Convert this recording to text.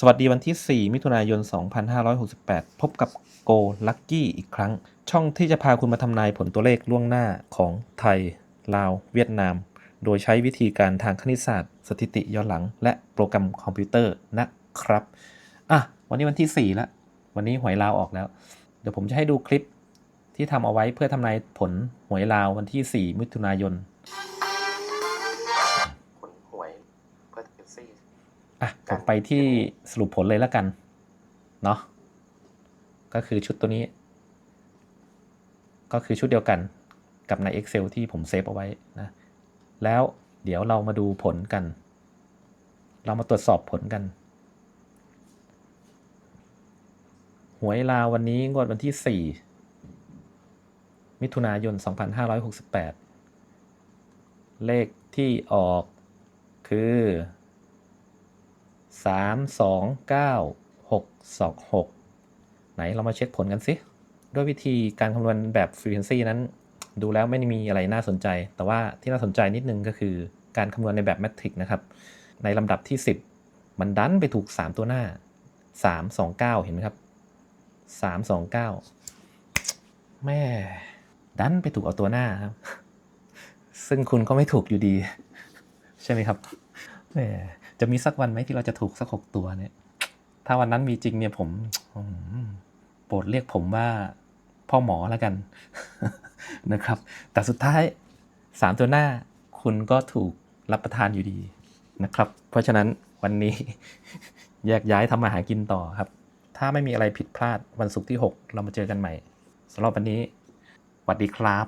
สวัสดีวันที่ 4 มิถุนายน 2568 พบกับโกลักกี้อีกครั้ง ช่องที่จะพาคุณมาทำนายผลตัวเลขล่วงหน้าของไทย ลาว เวียดนาม โดยใช้วิธีการทางคณิตศาสตร์ สถิติย้อนหลัง และโปรแกรมคอมพิวเตอร์นะครับ อะ วันนี้วันที่ 4 แล้ว วันนี้หวยลาวออกแล้ว เดี๋ยวผมจะให้ดูคลิปที่ทำเอาไว้เพื่อทำนายผลหวยลาววันที่ 4 มิถุนายน อะผมไปที่สรุปผลเลยแล้วกันเนาะก็คือชุดตัวนี้ ก็คือชุดเดียวกันกับใน Excel ที่ผมเซฟเอาไว้นะแล้วเดี๋ยวเรามาดูผลกัน เรามาตรวจสอบผลกัน หวยลาววันนี้งวดวันที่ 4 มิถุนายน 2568 เลขที่ออกคือ สามสองเก้าหกสองหกไหนเรามาเช็คผลกันสิ ด้วยวิธีการคำนวณแบบ frequency นั้น ดูแล้วไม่มีอะไรน่าสนใจ แต่ว่าที่น่าสนใจนิดนึงก็คือการคำนวณในแบบแมทริกนะครับ ในลำดับที่ 10 มันดันไปถูก 3 ตัวหน้า 3 2 9 เห็นไหมครับ 3 2 9 แม่ดันไปถูกเอาตัวหน้าครับ ซึ่งคุณก็ไม่ถูกอยู่ดี ใช่ไหมครับแหม จะมีสักวันไหมที่เราจะถูกสักหกตัวเนี่ย ถ้าวันนั้นมีจริงเนี่ยผมอืมโปรดเรียกผมว่าพ่อหมอแล้วกันนะครับ แต่สุดท้ายสามตัวหน้าคุณก็ถูกรับประทานอยู่ดีนะครับ เพราะฉะนั้นวันนี้แยกย้ายทำมาหากินต่อครับ ถ้าไม่มีอะไรผิดพลาดวันศุกร์ที่ 6 เรามาเจอกันใหม่สำหรับวันนี้สวัสดีครับ